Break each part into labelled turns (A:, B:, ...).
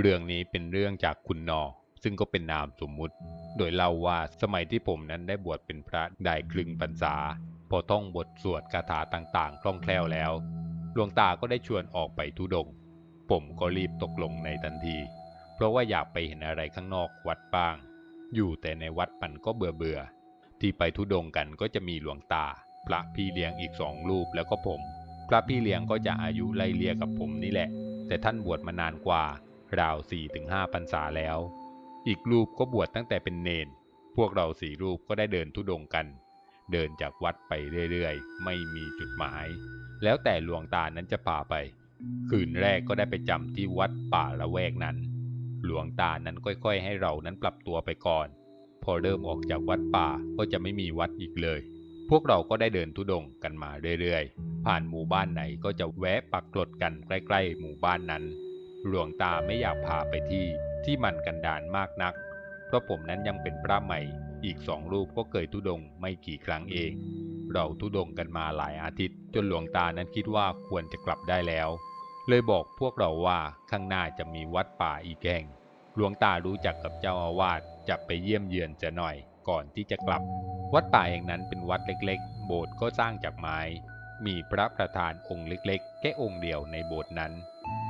A: เรื่องนี้เป็นเรื่องจากคุณนอ ซึ่งก็เป็นนามสมมุติ โดยเล่าว่าสมัยที่ผมนั้นได้บวชเป็นพระได้ครึ่งพรรษา พอท่องบทสวดคาถาต่างๆ คล่องแคล่วแล้วหลวงตาก็ได้ชวนออกไปทุดง ผมก็รีบตกลงในทันที เพราะว่าอยากไปเห็นอะไรข้างนอกวัดบ้าง อยู่แต่ในวัดมันก็เบื่อเบื่อๆที่ไปทุดงกันก็จะมีหลวงตา พระพี่เลี้ยงอีกสองรูปแล้วก็ผม พระพี่เลี้ยงก็จะอายุไล่เลี่ยกับผมนี่แหละ แต่ท่านบวชมานานกว่า ราว4ี่ถึงห้าพรรษาแล้ว อีกรูปก็บวชตั้งแต่เป็นเนน พวกเราสี่รูปก็ได้เดินทุดงกัน เดินจากวัดไปเรื่อยๆ ไม่มีจุดหมาย แล้วแต่หลวงตานั้นจะพาไป คืนแรกก็ได้ไปจำที่วัดป่าละแวกนั้น หลวงตานั้นค่อยๆ ให้เรานั้นปรับตัวไปก่อน พอเริ่มออกจากวัดป่าก็จะไม่มีวัดอีกเลยพวกเราก็ได้เดินทุดงกันมาเรื่อยๆ ผ่านหมู่บ้านไหนก็จะแวะปักกลดกันใกล้ๆ หมู่บ้านนั้น หลวงตาไม่อยากพาไปที่ที่มันกันดานมากนัก เพราะผมนั้นยังเป็นพระใหม่ อีกสองรูปก็เคยทุดงไม่กี่ครั้งเอง เราทุดงกันมาหลายอาทิตย์ จนหลวงตานั้นคิดว่าควรจะกลับได้แล้ว เลยบอกพวกเราว่าข้างหน้าจะมีวัดป่าอีกแห่งหลวงตารู้จักกับเจ้าอาวาสจะไปเยี่ยมเยือนจะหน่อยก่อนที่จะกลับ วัดป่าแห่งนั้นเป็นวัดเล็กๆ โบสถ์ก็สร้างจากไม้ มีพระประธานองค์เล็กๆ แค่องค์เดียวในโบสถ์นั้น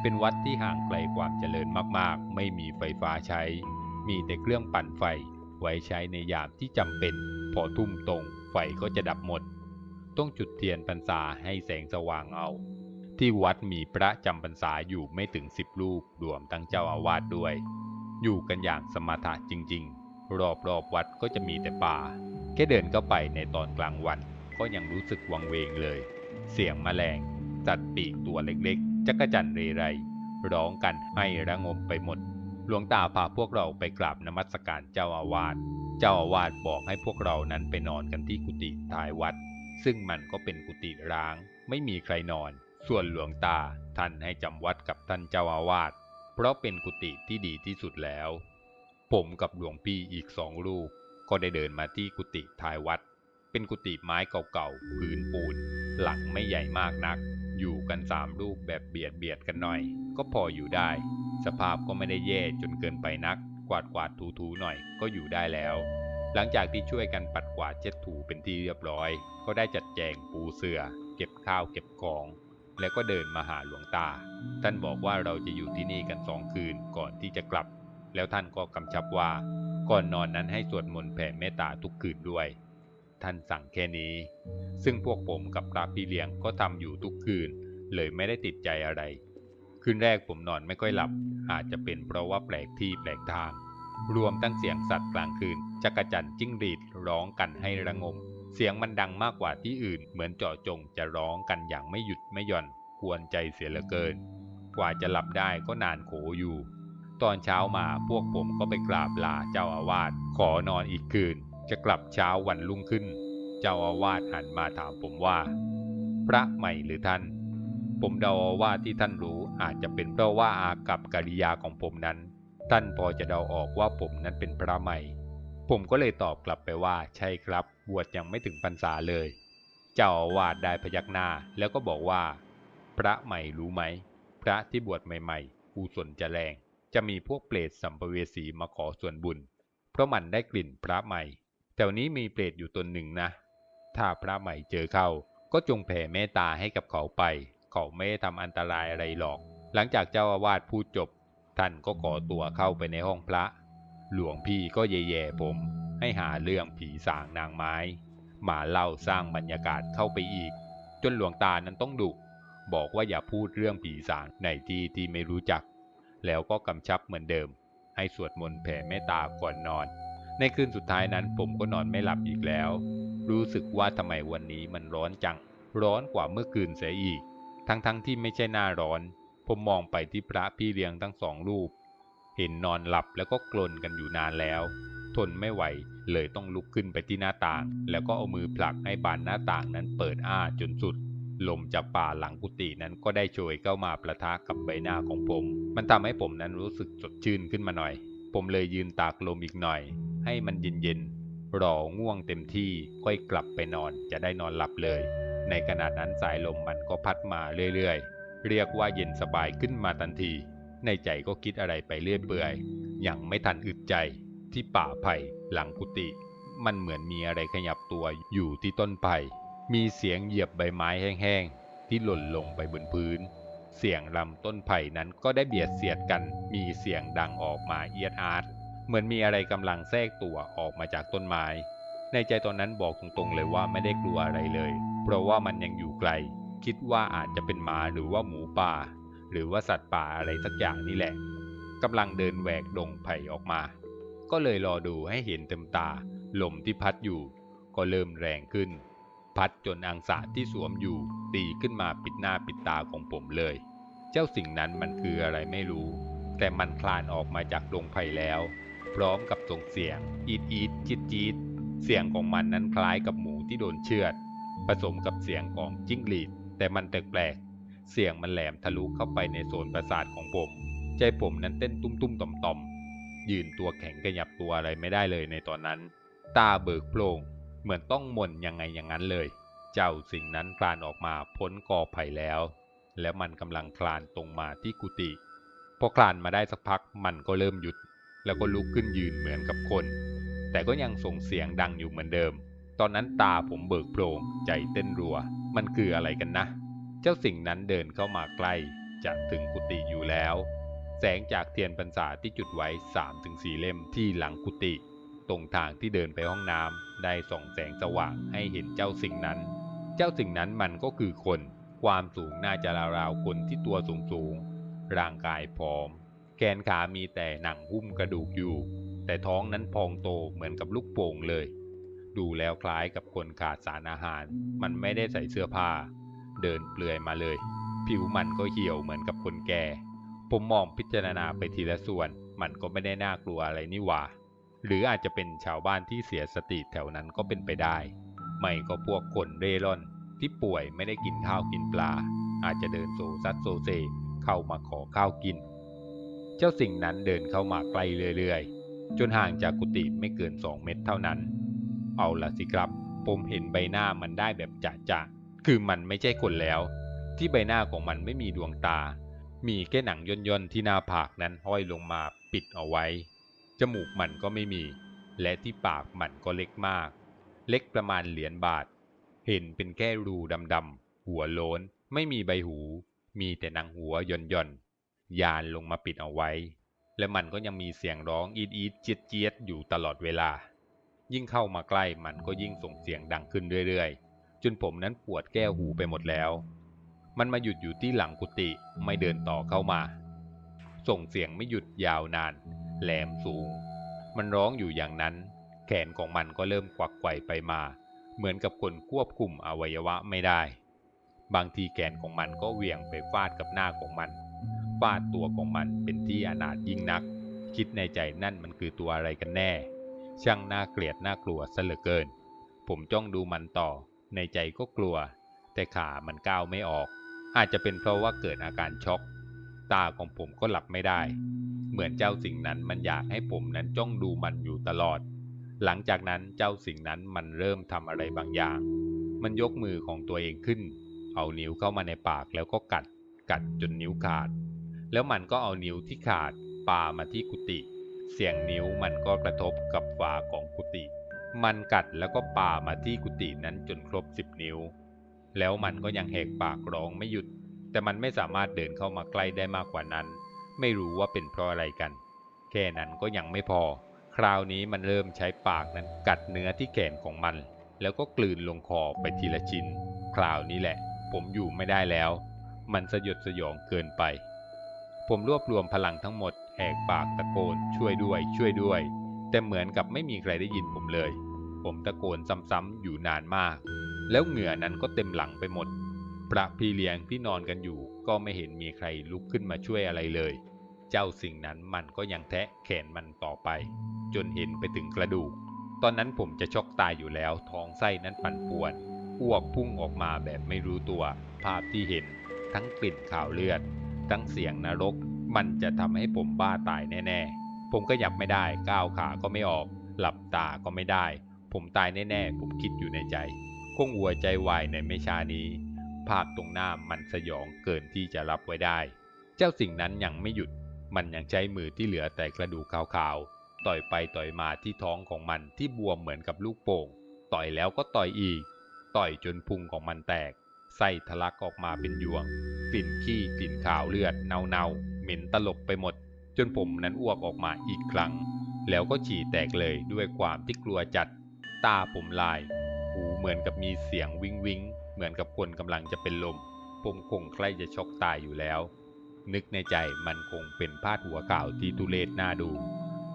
A: เป็นวัดที่ห่างไกลความเจริญมากๆ ไม่มีไฟฟ้าใช้ มีแต่เครื่องปั่นไฟไว้ใช้ในยามที่จำเป็น พอทุ่มตรงไฟก็จะดับหมด ต้องจุดเทียนพรรษาให้แสงสว่างเอา ที่วัดมีพระจำพรรษาอยู่ไม่ถึงสิบรูปรวมทั้งเจ้าอาวาสด้วย อยู่กันอย่างสมถะจริง ๆ รอบๆวัดก็จะมีแต่ป่า แค่เดินเข้าไปในตอนกลางวันก็ยังรู้สึกวังเวงเลย เสียงแมลงสัตว์ปีกตัวเล็กๆ จักจั่นเรไร ร้องกันให้ระงมไปหมด หลวงตาพาพวกเราไปกราบนมัสการเจ้าอาวาส เจ้าอาวาสบอกให้พวกเรานั้นไปนอนกันที่กุฏิท้ายวัด ซึ่งมันก็เป็นกุฏิร้าง ไม่มีใครนอน ส่วนหลวงตาท่านให้จำวัดกับท่านเจ้าอาวาส เพราะเป็นกุฏิที่ดีที่สุดแล้ว ผมกับหลวงพี่อีกสองลูกก็ได้เดินมาที่กุฏิท้ายวัด เป็นกุฏิไม้เก่าๆพื้นปูน หลังไม่ใหญ่มากนัก อยู่กันสามรูปแบบเบียดเบียดกันหน่อย ก็พออยู่ได้ สภาพก็ไม่ได้แย่จนเกินไปนัก กวาดกวาดถูถูๆหน่อยก็อยู่ได้แล้ว หลังจากที่ช่วยกันปัดกวาดเช็ดถูเป็นที่เรียบร้อย ก็ได้จัดแจงปูเสื่อเก็บข้าวเก็บของ แล้วก็เดินมาหาหลวงตา ท่านบอกว่าเราจะอยู่ที่นี่กันสองคืนก่อนที่จะกลับ แล้วท่านก็กำชับว่า ก่อนนอนนั้นให้สวดมนต์แผ่เมตตาทุกคืนด้วย ท่านสั่งแค่นี้ ซึ่งพวกผมกับพระพี่เลี้ยงก็ทำอยู่ทุกคืน เลยไม่ได้ติดใจอะไร คืนแรกผมนอนไม่ค่อยหลับ อาจจะเป็นเพราะว่าแปลกที่แปลกทาง รวมทั้งเสียงสัตว์กลางคืนจักรจันจิ้งหรีดร้องกันให้ระงม เสียงมันดังมากกว่าที่อื่น เหมือนเจาะจงจะร้องกันอย่างไม่หยุดไม่หย่อนกวนใจเสียเหลือเกิน กว่าจะหลับได้ก็นานโขอยู่ ตอนเช้ามาพวกผมก็ไปกราบลาเจ้าอาวาสขอนอนอีกคืน จะกลับเช้าวันรุ่งขึ้น เจ้าอาวาสหันมาถามผมว่า พระใหม่หรือท่าน ผมเดาว่าที่ท่านรู้อาจจะเป็นเพราะว่าอากับกิริยาของผมนั้น ท่านพอจะเดาออกว่าผมนั้นเป็นพระใหม่ ผมก็เลยตอบกลับไปว่า ใช่ครับ บวชยังไม่ถึงพรรษาเลย เจ้าอาวาสได้พยักหน้าแล้วก็บอกว่า พระใหม่รู้ไหม พระที่บวชใหม่ๆกุศลจะแรง จะมีพวกเปรตสัมภเวสีมาขอส่วนบุญ เพราะมันได้กลิ่นพระใหม่ แถวนี้มีเปรตอยู่ตนหนึ่งนะ ถ้าพระใหม่เจอเข้า ก็จงแผ่เมตตาให้กับเขาไป เขาไม่ได้ทำอันตรายอะไรหรอก หลังจากเจ้าอาวาสพูดจบ ท่านก็ขอตัวเข้าไปในห้องพระ หลวงพี่ก็แย่ๆผม ให้หาเรื่องผีสางนางไม้มาเล่าสร้างบรรยากาศเข้าไปอีก จนหลวงตานั้นต้องดุบอกว่าอย่าพูดเรื่องผีสางในที่ที่ไม่รู้จัก แล้วก็กำชับเหมือนเดิม ให้สวดมนต์แผ่เมตตาก่อนนอน ในคืนสุดท้ายนั้นผมก็นอนไม่หลับอีกแล้ว รู้สึกว่าทำไมวันนี้มันร้อนจัง ร้อนกว่าเมื่อคืนเสียอีก ทั้งๆทที่ไม่ใช่หน้าร้อน ผมมองไปที่พระพี่เลี้ยงทั้งสองรูป เห็นนอนหลับแล้วก็กลนกันอยู่นานแล้ว ทนไม่ไหวเลยต้องลุกขึ้นไปที่หน้าต่าง แล้วก็เอามือผลักให้บานหน้าต่างนั้นเปิดอ้าจนสุดลมจากป่าหลังกุฏินั้นก็ได้โชยเข้ามาประทะกับใบหน้าของผม มันทำให้ผมนั้นรู้สึกสดชื่นขึ้นมาหน่อย ผมเลยยืนตากลมอีกหน่อย ให้มันเย็นๆ รอง่วงเต็มที่ค่อยกลับไปนอนจะได้นอนหลับเลย ในขณะนั้นสายลมมันก็พัดมาเรื่อยๆ เรียกว่าเย็นสบายขึ้นมาทันที ในใจก็คิดอะไรไปเรื่อยเปื่อยอย่างไม่ทันอึดใจที่ป่าไผ่หลังกุฏิมันเหมือนมีอะไรขยับตัวอยู่ที่ต้นไผ่ มีเสียงเหยียบใบไม้แห้งๆ ที่หล่นลงไปบนพื้น เสียงลำต้นไผ่นั้นก็ได้เบียดเสียดกัน มีเสียงดังออกมาเอียดอาร์ต เหมือนมีอะไรกำลังแทรกตัวออกมาจากต้นไม้ ในใจตอนนั้นบอกตรงๆเลยว่าไม่ได้กลัวอะไรเลย เพราะว่ามันยังอยู่ไกล คิดว่าอาจจะเป็นหมาหรือว่าหมูป่า หรือว่าสัตว์ป่าอะไรสักอย่างนี่แหละกำลังเดินแหวกดงไผ่ออกมา ก็เลยรอดูให้เห็นเต็มตา ลมที่พัดอยู่ ก็เริ่มแรงขึ้น พัดจนอังสะที่สวมอยู่ ตีขึ้นมาปิดหน้าปิดตาของผมเลย เจ้าสิ่งนั้นมันคืออะไรไม่รู้ แต่มันคลานออกมาจากดงไผ่แล้ว พร้อมกับส่งเสียง อีดอีดจิดจีดเสียงของมันนั้นคล้ายกับหมูที่โดนเชือด ผสมกับเสียงของจิ้งหรีด แต่มันแปลกๆเสียงมันแหลมทะลุเข้าไปในโซนประสาทของผม ใจผมนั้นเต้นตุ้มๆต่อมๆยืนตัวแข็งขยับตัวอะไรไม่ได้เลยในตอนนั้น ตาเบิกโพลงเหมือนต้องหม่นยังไงอย่างนั้นเลย เจ้าสิ่งนั้นคลานออกมาพ้นกอไผ่แล้ว แล้วมันกำลังคลานตรงมาที่กุฏิพอคลานมาได้สักพักมันก็เริ่มหยุด แล้วก็ลุกขึ้นยืนเหมือนกับคน แต่ก็ยังส่งเสียงดังอยู่เหมือนเดิม ตอนนั้นตาผมเบิกโพลงใจเต้นรัว มันคืออะไรกันนะ เจ้าสิ่งนั้นเดินเข้ามาใกล้จะถึงกุฏิอยู่แล้ว แสงจากเทียนพรรษาที่จุดไว้ 3-4ถึงเล่มที่หลังกุฏิตรงทางที่เดินไปห้องน้ำได้ส่องแสงสว่างให้เห็นเจ้าสิ่งนั้น เจ้าสิ่งนั้นมันก็คือคน ความสูงน่าจะราวๆคนที่ตัวสูงๆ ร่างกายผอม แขนขามีแต่หนังหุ้มกระดูกอยู่ แต่ท้องนั้นพองโตเหมือนกับลูกโป่งเลย ดูแล้วคล้ายกับคนขาดสารอาหาร มันไม่ได้ใส่เสื้อผ้า เดินเปลือยมาเลย ผิวมันก็เหี่ยวเหมือนกับคนแก่ ผมมองพิจารณาไปทีละส่วน มันก็ไม่ได้น่ากลัวอะไรนี่หว่า หรืออาจจะเป็นชาวบ้านที่เสียสติแถวนั้นก็เป็นไปได้ ไม่ก็พวกคนเร่ร่อนที่ป่วยไม่ได้กินข้าวกินปลา อาจจะเดินโซซัดโซเซเข้ามาขอข้าวกิน เจ้าสิ่งนั้นเดินเข้ามาใกล้เรื่อยๆ จนห่างจากกุฏิไม่เกินสองเมตรเท่านั้น เอาละสิครับ ผมเห็นใบหน้ามันได้แบบจะๆคือมันไม่ใช่คนแล้ว ที่ใบหน้าของมันไม่มีดวงตา มีแค่หนังย่นๆที่หน้าผากนั้นห้อยลงมาปิดเอาไว้ จมูกมันก็ไม่มี และที่ปากมันก็เล็กมาก เล็กประมาณเหรียญบาท เห็นเป็นแค่รูดำๆหัวโล้น ไม่มีใบหู มีแต่หนังหัวย่นย่นๆ ยานลงมาปิดเอาไว้ และมันก็ยังมีเสียงร้องอีดอีดเจี๊ยดเจี๊ยดอยู่ตลอดเวลา ยิ่งเข้ามาใกล้มันก็ยิ่งส่งเสียงดังขึ้นเรื่อยๆ จนผมนั้นปวดแก้วหูไปหมดแล้ว มันมาหยุดอยู่ที่หลังกุฏิไม่เดินต่อเข้ามา ส่งเสียงไม่หยุดยาวนาน แหลมสูง มันร้องอยู่อย่างนั้น แขนของมันก็เริ่มควักไกวไปมา เหมือนกับคนควบคุมอวัยวะไม่ได้บางทีแขนของมันก็เหวี่ยงไปฟาดกับหน้าของมัน ฟาดตัวของมันเป็นที่อนาถยิ่งนัก คิดในใจนั่นมันคือตัวอะไรกันแน่ ช่างน่าเกลียดน่ากลัวซะเหลือเกิน ผมจ้องดูมันต่อ ในใจก็กลัว แต่ขามันก้าวไม่ออก อาจจะเป็นเพราะว่าเกิดอาการช็อก ตาของผมก็หลับไม่ได้ เหมือนเจ้าสิ่งนั้นมันอยากให้ผมนั้นจ้องดูมันอยู่ตลอด หลังจากนั้นเจ้าสิ่งนั้นมันเริ่มทำอะไรบางอย่าง มันยกมือของตัวเองขึ้น เอานิ้วเข้ามาในปากแล้วก็กัดกัดจนนิ้วขาด แล้วมันก็เอานิ้วที่ขาดปามาที่กุฏิเสียงนิ้วมันก็กระทบกับฝาของกุฏิมันกัดแล้วก็ปามาที่กุฏินั้นจนครบสิบนิ้ว แล้วมันก็ยังแหกปากร้องไม่หยุด แต่มันไม่สามารถเดินเข้ามาใกล้ได้มากกว่านั้น ไม่รู้ว่าเป็นเพราะอะไรกัน แค่นั้นก็ยังไม่พอ คราวนี้มันเริ่มใช้ปากนั้นกัดเนื้อที่แขนของมัน แล้วก็กลืนลงคอไปทีละชิ้น คราวนี้แหละ ผมอยู่ไม่ได้แล้ว มันสยดสยองเกินไป ผมรวบรวมพลังทั้งหมดแหกปากตะโกนช่วยด้วย ช่วยด้วย แต่เหมือนกับไม่มีใครได้ยินผมเลย ผมตะโกนซ้ำๆอยู่นานมาก แล้วเหงื่อนั้นก็เต็มหลังไปหมดประพี่เลี้ยงที่นอนกันอยู่ ก็ไม่เห็นมีใครลุกขึ้นมาช่วยอะไรเลย เจ้าสิ่งนั้นมันก็ยังแทะแขนมันต่อไป จนเห็นไปถึงกระดูก ตอนนั้นผมจะช็อกตายอยู่แล้วท้องไส้นั้นปั่นป่วนอ้วกพุ่งออกมาแบบไม่รู้ตัว ภาพที่เห็นทั้งกลิ่นข่าวเลือด ทั้งเสียงนรก มันจะทำให้ผมบ้าตายแน่ๆ ผมก็หยับไม่ได้ก้าวขาก็ไม่ออก หลับตาก็ไม่ได้ ผมตายแน่ๆ ผมคิดอยู่ในใจ คงหัวใจวายในไม่ช้านี้ ภาพตรงหน้ามันสยองเกินที่จะรับไว้ได้ เจ้าสิ่งนั้นยังไม่หยุด มันยังใช้มือที่เหลือแต่กระดูกขาวๆ ต่อยไปต่อยมาที่ท้องของมันที่บวมเหมือนกับลูกโป่ง ต่อยแล้วก็ต่อยอีก ต่อยจนพุงของมันแตก ไส้ทะลักออกมาเป็นยวง กลิ่นขี้กลิ่นขาวเลือดเน่าๆเหม็นตลบไปหมด จนผมนั้นอ้วกออกมาอีกครั้ง แล้วก็ฉี่แตกเลยด้วยความที่กลัวจัด ตาผมลาย หูเหมือนกับมีเสียงวิงวิงเหมือนกับคนกำลังจะเป็นลม ผมคงใกล้จะช็อกตายอยู่แล้ว นึกในใจมันคงเป็นพาดหัวข่าวที่ทุเลศน่าดู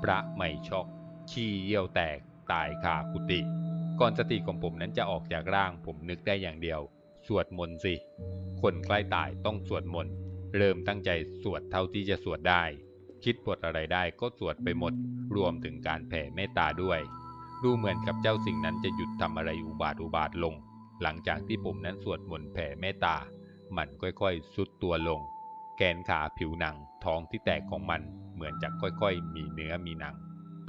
A: พระไม่ช็อกขี้เยี่ยวแตกตายคากุฏิก่อนสติของผมนั้นจะออกจากร่างผมนึกได้อย่างเดียว สวดมนต์สิ คนใกล้ตายต้องสวดมนต์ เริ่มตั้งใจสวดเท่าที่จะสวดได้ คิดบทอะไรได้ก็สวดไปหมด รวมถึงการแผ่เมตตาด้วย ดูเหมือนกับเจ้าสิ่งนั้นจะหยุดทำอะไรอุบาทอุบาทลง หลังจากที่ผมนั้นสวดมนต์แผ่เมตตา มันค่อยๆสุดตัวลง แกนขาผิวหนังท้องที่แตกของมันเหมือนจะค่อยๆ มีเนื้อมีหนัง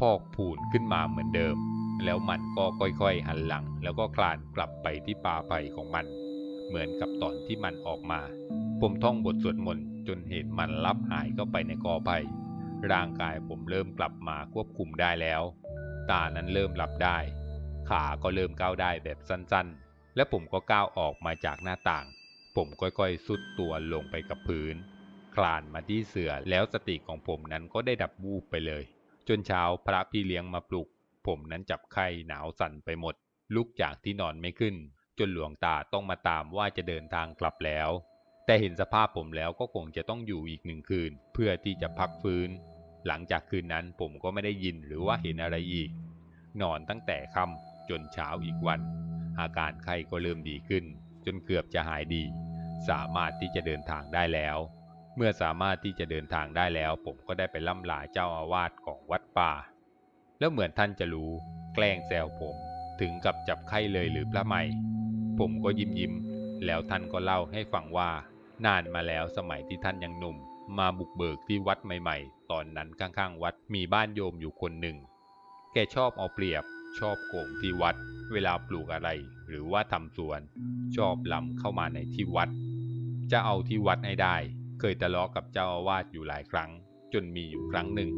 A: พอกผูนขึ้นมาเหมือนเดิม แล้วมันก็ค่อยๆ หันหลัง แล้วก็คลานกลับไปที่ป่าไผ่ของมัน เหมือนกับตอนที่มันออกมา ผมท่องบทสวดมนต์จนเห็นมันลับหายเข้าไปในกอไผ่ร่างกายผมเริ่มกลับมาควบคุมได้แล้ว ตานั้นเริ่มหลับได้ ขาก็เริ่มก้าวได้แบบสั้นๆ และผมก็ก้าวออกมาจากหน้าต่าง ผมค่อยๆ สุดตัวลงไปกับพื้น คลานมาที่เสือแล้วสติของผมนั้นก็ได้ดับวูบไปเลย จนเช้าพระพี่เลี้ยงมาปลุก ผมนั้นจับไข้หนาวสั่นไปหมด ลุกจากที่นอนไม่ขึ้น จนหลวงตาต้องมาตามว่าจะเดินทางกลับแล้ว แต่เห็นสภาพผมแล้วก็คงจะต้องอยู่อีกหนึ่งคืน เพื่อที่จะพักฟื้น หลังจากคืนนั้นผมก็ไม่ได้ยินหรือว่าเห็นอะไรอีก นอนตั้งแต่ค่ำจนเช้าอีกวัน อาการไข้ก็เริ่มดีขึ้น จนเกือบจะหายดี สามารถที่จะเดินทางได้แล้ว เมื่อสามารถที่จะเดินทางได้แล้ว ผมก็ได้ไปล่ำลาเจ้าอาวาสของวัดป่า แล้วเหมือนท่านจะรู้ แกล้งแซวผมถึงกับจับไข้เลยหรือพระไม่ ผมก็ยิ้มยิ้ม แล้วท่านก็เล่าให้ฟังว่า นานมาแล้วสมัยที่ท่านยังหนุ่ม มาบุกเบิกที่วัดใหม่ๆ ตอนนั้นข้างๆ วัดมีบ้านโยมอยู่คนหนึ่ง แกชอบเอาเปรียบ ชอบโกงที่วัด เวลาปลูกอะไร หรือว่าทำสวน ชอบล้ำเข้ามาในที่วัด จะเอาที่วัดให้ได้ เคยทะเลาะกับเจ้าอาวาสอยู่หลายครั้ง จนมีอยู่ครั้งหนึ่ง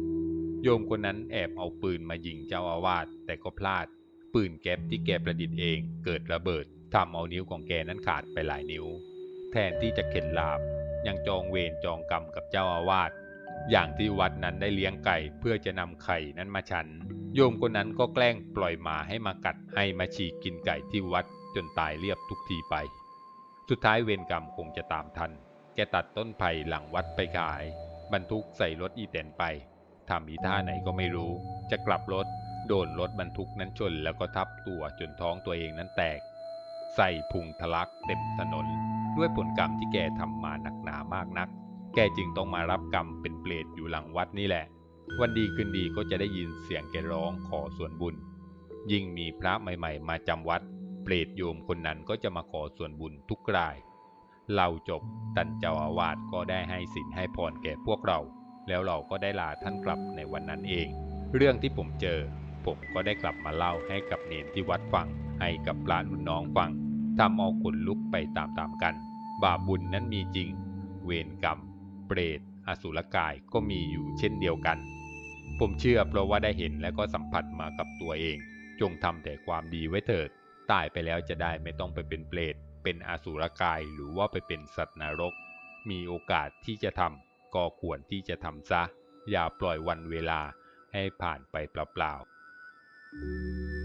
A: โยมคนนั้นแอบเอาปืนมายิงเจ้าอาวาสแต่ก็พลาดปืนแก๊ปที่แกประดิษฐ์เองเกิดระเบิด ทำเอานิ้วของแกนั้นขาดไปหลายนิ้ว แทนที่จะเข็ดหลาบ ยังจองเวรจองกรรมกับเจ้าอาวาสอย่างที่วัดนั้นได้เลี้ยงไก่เพื่อจะนำไข่นั้นมาฉัน โยมคนนั้นก็แกล้งปล่อยหมาให้มากัดให้มาฉีกกินไก่ที่วัดจนตายเรียบทุกทีไป สุดท้ายเวรกรรมคงจะตามทัน แกตัดต้นไผ่หลังวัดไปขาย บรรทุกใส่รถอีแตนไปทำอีท่าไหนก็ไม่รู้ จะกลับรถ โดนรถบรรทุกนั้นชนแล้วก็ทับตัวจนท้องตัวเองนั้นแตก ใส่พุงทะลักเต็มถนน ด้วยผลกรรมที่แกทำมาหนักหนามากนัก แกจึงต้องมารับกรรมเป็นเปรตอยู่หลังวัดนี่แหละ วันดีคืนดีก็จะได้ยินเสียงแกร้องขอส่วนบุญ ยิ่งมีพระใหม่ๆ มาจำวัด เปรตโยมคนนั้นก็จะมาขอส่วนบุญทุกราย เราจบตันเจ้าอาวาสก็ได้ให้สินให้พรแก่พวกเรา แล้วเราก็ได้ลาท่านกลับในวันนั้นเอง เรื่องที่ผมเจอผมก็ได้กลับมาเล่าให้กับเนนที่วัดฟัง ให้กับปลารุ่นน้องฟังทำเอาขนลุกไปตามๆกัน บาปบุญนั้นมีจริง เวรกรรม เปรต อสุรกายก็มีอยู่เช่นเดียวกัน ผมเชื่อเพราะว่าได้เห็นและก็สัมผัสมากับตัวเอง จงทำแต่ความดีไว้เถิด ตายไปแล้วจะได้ไม่ต้องไปเป็นเปรต เป็นอสุรกายหรือว่าไปเป็นสัตว์นรก มีโอกาสที่จะทำก็ควรที่จะทำซะ อย่าปล่อยวันเวลาให้ผ่านไปเปล่าๆ